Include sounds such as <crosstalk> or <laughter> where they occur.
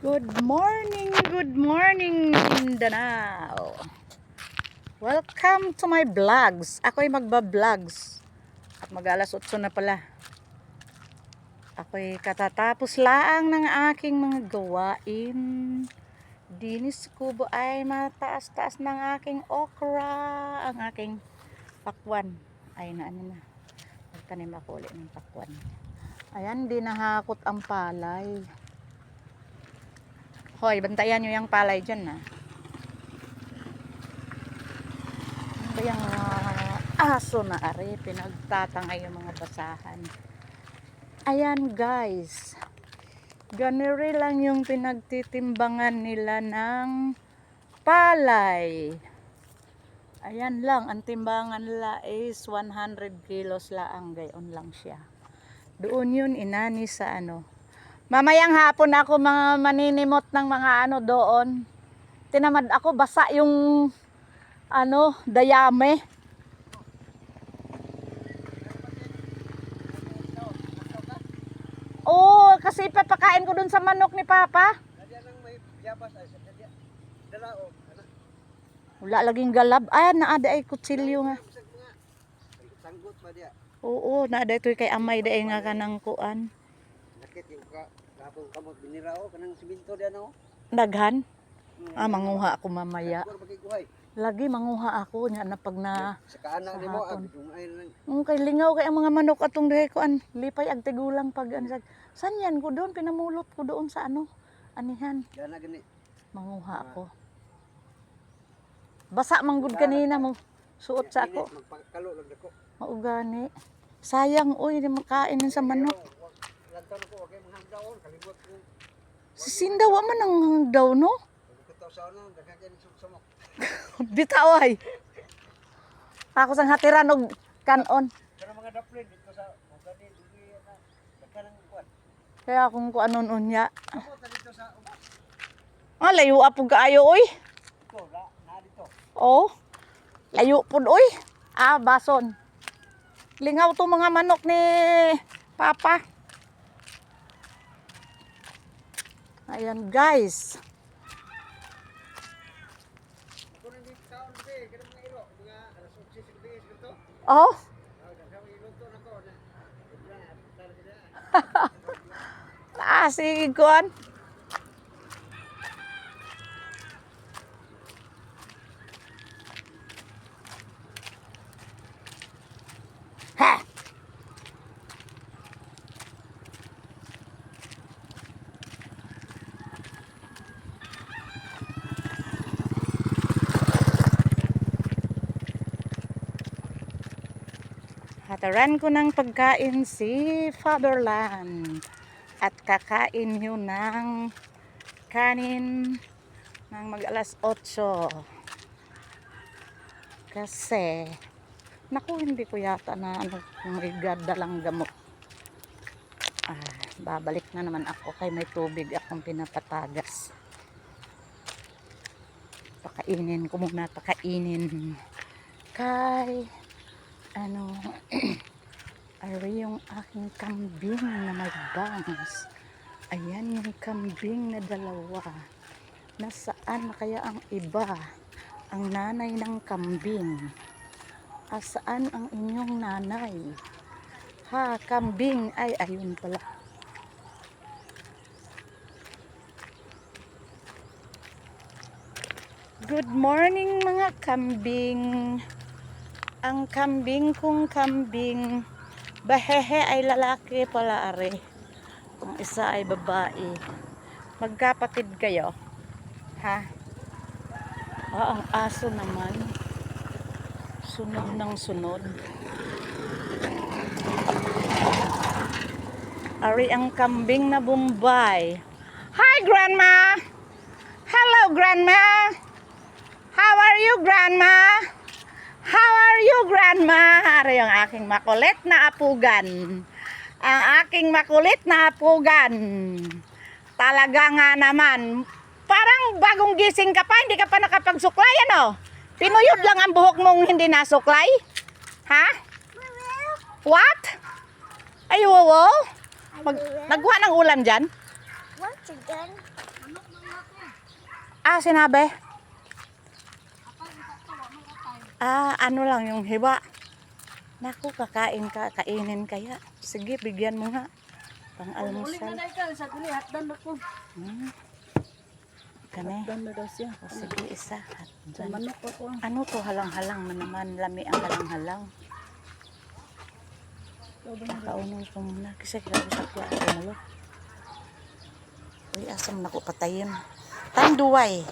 Good morning, good morning Mindanao. Welcome to my vlogs. Ako'y magba-vlogs. At mag-alas 8 na pala. Ako'y katatapos laang ng aking mga gawain. Dinis kubo ay mataas-taas ng aking okra. Ang aking pakwan. Ay na ano na. Magtanim ako ulit ng pakwan. Ayan, di nahakot ang palay. Hoy, bantayan nyo yung palay dyan na. Ano ba yung mga aso na ari? Pinagtatangay yung mga basahan. Ayan guys. Ganiri lang yung pinagtitimbangan nila ng palay. Ayan lang, ang timbangan nila is 100 kilos laang gayon lang siya. Doon yun inani sa ano, Mamayang hapon ako mga maninimot ng mga ano doon. Tinamad ako basa yung ano, dayame. Oo, kasi papakain ko dun sa manok ni Papa. Nadya nang may yabas ay sa nadya. Dala o. Ano? Wala laging galab. Ay, naada ay kutsilyo nga. Oo, naada ito kay amay daay nga kanang kuan. Kapong kamot binira o. Kanang siminto diyan o. Daghan. Ah, manguha ako mamaya. Lagi manguha ako niya na pag na Sa kaanak sa ni mo. hapon. Ang. Ang kay lingaw kay ang mga manok atong dihay ko an lipay ag tigulang pag ano sag- San yan ko doon pinamulot ko doon sa ano anihan Diyan na gani. manguha ako. Basa manggod kanina mo suot sa ako Magpakalo lang maugani. Sayang oy di makain sa manok. Lantaw na ko. Okay mga hangdaon. Kalimot ko. Si Sinda wa man ang daw no. Pagkataw sa ano. Daghagan yung sumok. <laughs> Bitaway. Ako sang hatiran og kanon. Pero mga daplin dito sa. Mga gani. Dili na. Daghan ng kuwan. Kaya kung ko anon unya. Ako dito sa. ubos. Ah, layo apog kaayo oy. Ito. Na, na dito. Oh. Layo pud oy. Ah, bason. Lingaw to mga manok ni Papa. Ayan guys. Ako nang dito taon kasi. Ganun mga iro. Mga alas 8 sa gabi. Ito. Oh, Ah, daghan yung iluto na ko. Na. Wala, talaga na. ah, sige kuan. Hataran ko ng pagkain si Fatherland. At kakain yun ng kanin ng mag alas 8 kasi naku hindi ko yata na ano kung may dalang gamot. Ah, babalik na naman ako kay may tubig akong pinapatagas. Pakainin ko muna pakainin kay ano <clears throat> Ari yung aking kambing na may bangs. Ayan yung kambing na dalawa. Nasaan na kaya ang iba? Ang nanay ng kambing. Asaan ang inyong nanay? Ha, kambing. Ay, ayun pala. Good morning mga kambing. Ang kambing kong kambing. Bahehe ay lalaki pala are. Kung isa ay babae. Magkapatid kayo. Ha? Ah, ang aso naman. Sunod ng sunod. Ari ang kambing na Bombay. Hi, Grandma! Hello, Grandma! How are you, Grandma? How are you, Grandma? Ari ang aking makulit na apugan. Ang aking makulit na apugan. Talaga nga naman. Parang bagong gising ka pa, hindi ka pa nakapagsuklay, ano? Pinuyod lang ang buhok mong hindi nasuklay? Ha? What? Ay, wow, Mag, nagwa ng ulam dyan? Once again, Ah, sinabi? Ah, ano lang yung hiwa. Naku, kakain ka, kainin kaya. Sige, bigyan mo nga. Pang Uling na almusal. na ikaw, sa dili, hatdan na ko. Hmm. Kani. Hatdan na daw siya. O, sige, isa. Sa manok ako. Ano to, halang-halang man naman. Lami ang halang-halang. Na? Kaunon ko muna. Kasi kinausap ko ako malo. Uy, asam na ko patayin. Tanduway.